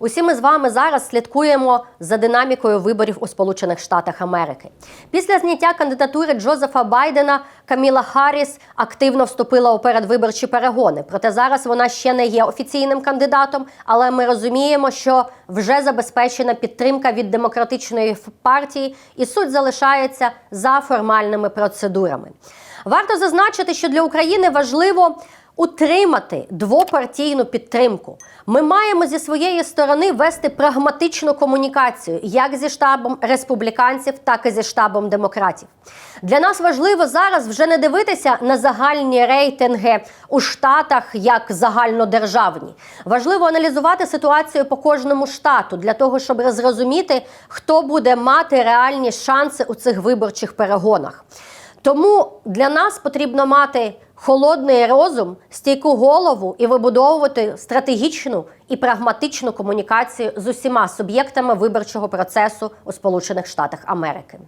Усі ми з вами зараз слідкуємо за динамікою виборів у Сполучених Штатах Америки. Після зняття кандидатури Джозефа Байдена Каміла Харріс активно вступила у передвиборчі перегони. Проте зараз вона ще не є офіційним кандидатом, але ми розуміємо, що вже забезпечена підтримка від демократичної партії, і суть залишається за формальними процедурами. Варто зазначити, що для України важливо утримати двопартійну підтримку. Ми маємо зі своєї сторони вести прагматичну комунікацію як зі штабом республіканців, так і зі штабом демократів. Для нас важливо зараз вже не дивитися на загальні рейтинги у штатах як загальнодержавні. Важливо аналізувати ситуацію по кожному штату для того, щоб зрозуміти, хто буде мати реальні шанси у цих виборчих перегонах. Тому для нас потрібно мати холодний розум, стійку голову і вибудовувати стратегічну і прагматичну комунікацію з усіма суб'єктами виборчого процесу у Сполучених Штатах Америки.